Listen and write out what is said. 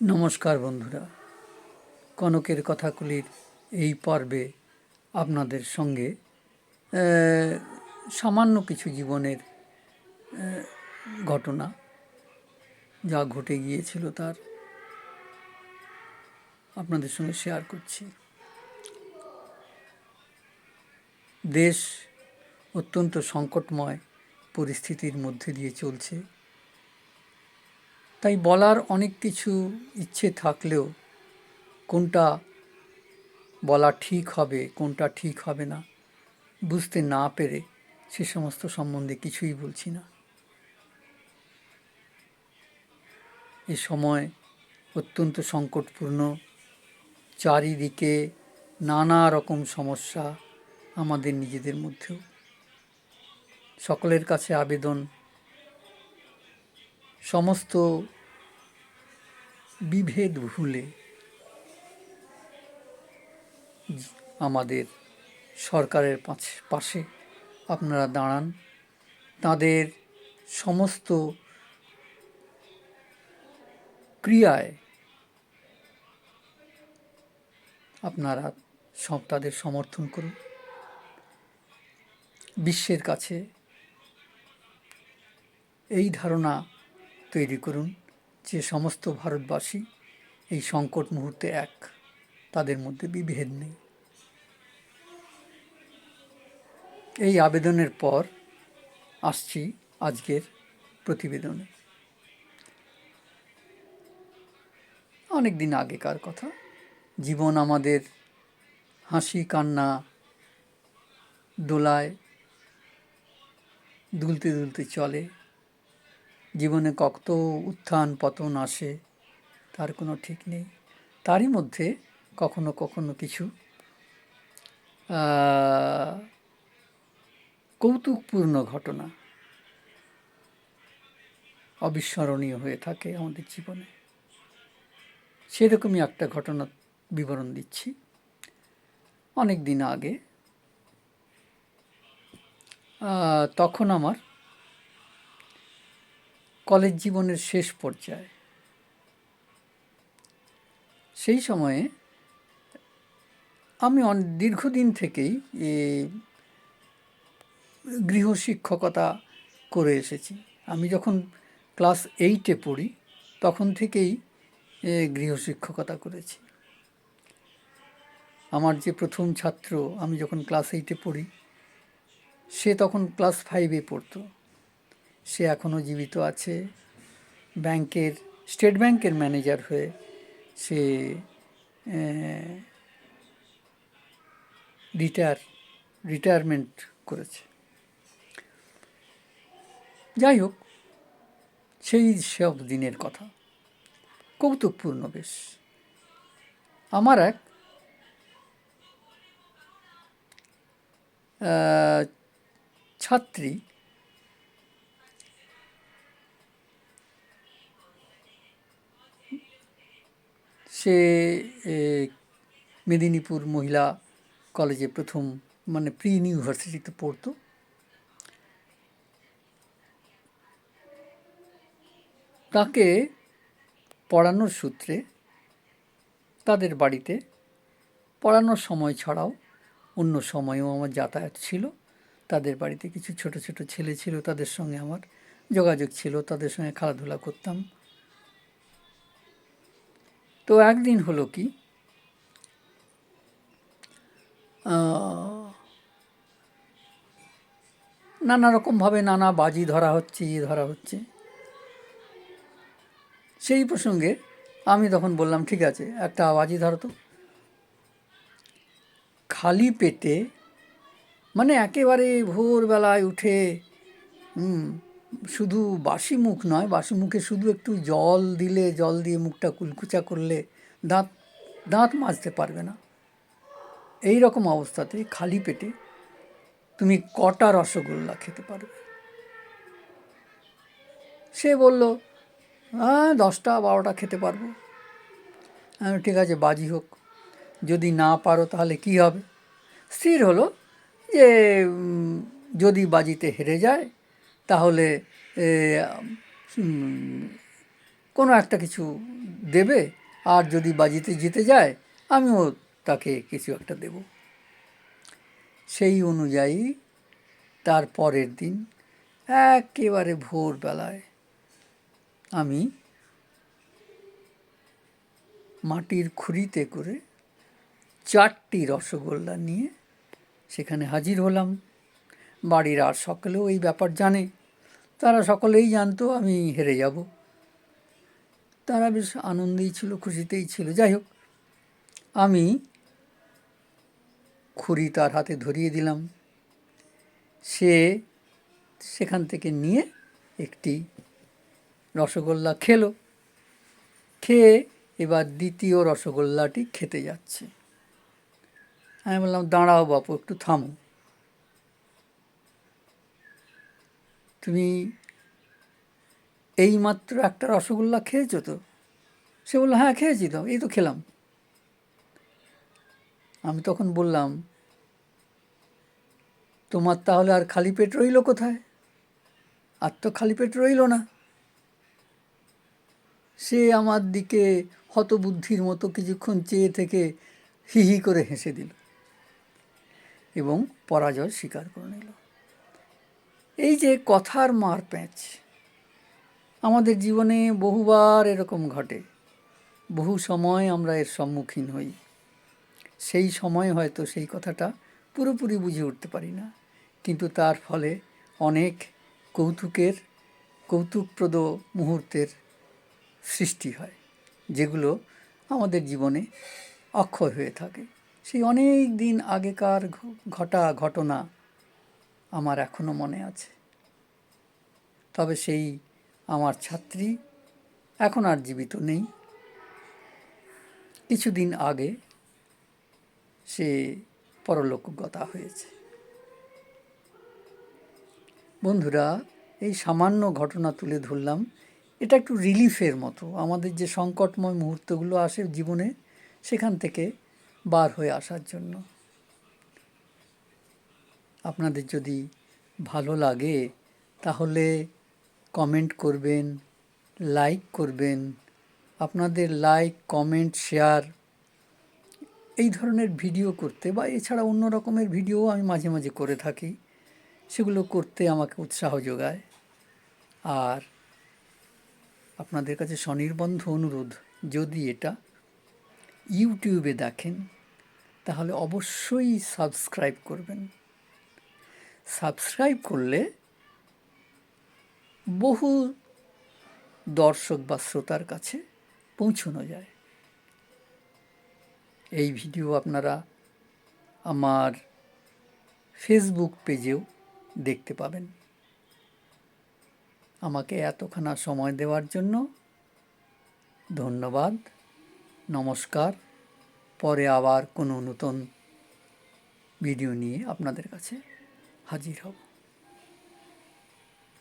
নমস্কার বন্ধুরা। কনকের কথাগুলির এই পর্বে আপনাদের সঙ্গে সামান্য কিছু জীবনের ঘটনা যা ঘটে গিয়েছিল তার আপনাদের সঙ্গে শেয়ার করছি। দেশ অত্যন্ত সংকটময় পরিস্থিতির মধ্যে দিয়ে চলছে। তাই বলার অনেক কিছু ইচ্ছে থাকলেও কোনটা বলা ঠিক হবে, কোনটা ঠিক হবে না, বুঝতে না পেরে সে সমস্ত সম্বন্ধে কিছুই বলছি না। এ সময় অত্যন্ত সংকটপূর্ণ, চারিদিকে নানা রকম সমস্যা আমাদের নিজেদের মধ্যেও। সকলের কাছে আবেদন সমস্ত বিভেদ ভুলে আমাদের সরকারের পাশ- আপনারা দাঁড়ান। তাদের সমস্ত ক্রিয়ায় আপনারা সব তাদের সমর্থন করুন। বিশ্বের কাছে এই ধারণা তৈরি করুন যে সমস্ত ভারতবাসী এই সংকট মুহূর্তে এক, তাদের মধ্যে বিভেদ নেই। এই আবেদনের পর আসছি আজকের প্রতিবেদনে। অনেক দিন আগেকার কথা। জীবন আমাদের হাসি, কান্না, দোলায় দুলতে দুলতে চলে। জীবনে কত উত্থান, পতন আসে, তার কোনো ঠিক নেই। তারই মধ্যে কখনো কখনো কিছু কৌতুকপূর্ণ ঘটনা অবিস্মরণীয় হয়ে থাকে আমাদের জীবনে। সেরকমই একটা ঘটনা বিবরণ দিচ্ছি। অনেক দিন আগে তখন আমার কলেজ জীবনের শেষ পর্যায়ে। সেই সময়ে আমি অন- দীর্ঘদিন থেকেই গৃহশিক্ষকতা করে এসেছি। আমি যখন ক্লাস এইটে পড়ি, তখন থেকেই গৃহশিক্ষকতা করেছি। আমার যে প্রথম ছাত্র আমি যখন ক্লাস এইটে পড়ি, সে তখন ক্লাস ফাইভে পড়তো। সে এখনও জীবিত আছে। ব্যাংকের, স্টেট ব্যাংকের ম্যানেজার হয়ে সে রিটায়ার, রিটায়ারমেন্ট করেছে। যাই হোক, সেই সব দিনের কথা। কৌতুকপূর্ণ বেশ। আমার এক ছাত্রী সে মেদিনীপুর মহিলা কলেজে প্রথম মানে প্রি ইউনিভার্সিটিতে পড়তো। তাকে পড়ানোর সূত্রে তাদের বাড়িতে পড়ানোর সময় ছাড়াও অন্য সময়েও আমার যাতায়াত ছিল। তাদের বাড়িতে কিছু ছোট ছোট ছেলে ছিল, তাদের সঙ্গে আমার যোগাযোগ ছিল, তাদের সঙ্গে খেলাধুলা করতাম। তো একদিন হলো কি নানা রকমভাবে নানা বাজি ধরা হচ্ছে ইয়ে ধরা হচ্ছে। সেই প্রসঙ্গে আমি তখন বললাম ঠিক আছে একটা বাজি ধরো তো। খালি পেটে মানে একেবারে ভোরবেলায় উঠে হুম, শুধু বাসি মুখ নয় বাসি মুখে শুধু একটু জল দিলে, জল দিয়ে মুখটা কুলকুচা করলে দাঁত দাঁত মাজতে পারবে না। এই রকম অবস্থাতে খালি পেটে তুমি কটা রসগোল্লা খেতে পারবে। সে বলল হ্যাঁ দশটা, বারোটা খেতে পারব। ঠিক আছে, বাজি হোক। যদি না পারো তাহলে কি হবে? স্থির হলো যে যদি বাজিতে হেরে যায় তাহলে কোনো একটা কিছু দেবে, আর যদি বাজিতে জিতে যায়, আমিও তাকে কিছু একটা দেব। সেই অনুযায়ী তার পরের দিন একেবারে ভোরবেলায় আমি মাটির খুঁড়িতে করে চারটি রসগোল্লা নিয়ে সেখানে হাজির হলাম। বাড়ির আর সকলেও এই ব্যাপার জানে। তারা সকলেই জানতো আমি হেরে যাব। তারা বেশ আনন্দেই ছিল, খুশিতেই ছিল। যাই হোক, আমি খুঁড়ি তার হাতে ধরিয়ে দিলাম। সে সেখান থেকে নিয়ে একটি রসগোল্লা খেলো। খেয়ে এবার দ্বিতীয় রসগোল্লাটি খেতে যাচ্ছে। আমি বললাম, দাঁড়াও বাপু, একটু থামো। তুমি এই মাত্র একটা রসগোল্লা খেয়েছো তো? সে বলল হ্যাঁ খেয়েছি তো, এই তো খেলাম। আমি তখন বললাম, তোমার তাহলে আর খালি পেট রইল কোথায়? আর তো খালি পেট রইল না। সে আমার দিকে হতবুদ্ধির মতো কিছুক্ষণ চেয়ে থেকে হি হি করে হেসে দিল এবং পরাজয় স্বীকার করে এই যে কথার মার প্যাঁচ আমাদের জীবনে বহুবার এরকম ঘটে। বহু সময় আমরা এর সম্মুখীন হই। সেই সময় হয়তো সেই কথাটা পুরোপুরি বুঝে উঠতে পারি না। কিন্তু তার ফলে অনেক কৌতুকের, কৌতুকপ্রদ মুহূর্তের সৃষ্টি হয়, যেগুলো আমাদের জীবনে অক্ষয় হয়ে থাকে। সেই অনেক দিন আগেকার ঘটা, ঘটনা আমার এখনও মনে আছে। তবে সেই আমার ছাত্রী এখন আর জীবিত নেই। কিছুদিন আগে সে পরলোকগতা হয়েছে। বন্ধুরা, এই সামান্য ঘটনা তুলে ধরলাম। এটা একটু রিলিফের মতো। আমাদের যে সংকটময় মুহূর্তগুলো আসে জীবনে, সেখান থেকে বার হয়ে আসার জন্য। আপনাদের যদি ভালো লাগে, তাহলে কমেন্ট করবেন লাইক করবেন। আপনাদের লাইক কমেন্ট শেয়ার এই ধরনের ভিডিও করতে বা এছাড়া অন্য রকমের ভিডিও আমি মাঝে মাঝে করে থাকি। সেগুলো করতে আমাকে উৎসাহ যোগায়। আর আপনাদের কাছে স্বনির্বন্ধ অনুরোধ, যদি এটা ইউটিউবে দেখেন, তাহলে অবশ্যই সাবস্ক্রাইব করবেন। সাবস্ক্রাইব করলে বহু দর্শক বা শ্রোতার কাছে পৌঁছানো যায়। এই ভিডিও আপনারা আমার ফেসবুক পেজেও দেখতে পাবেন। আমাকে এতখানা সময় দেওয়ার জন্য ধন্যবাদ। নমস্কার। পরে আবার কোনো নতুন ভিডিও নিয়ে আপনাদের কাছে। হাজির হব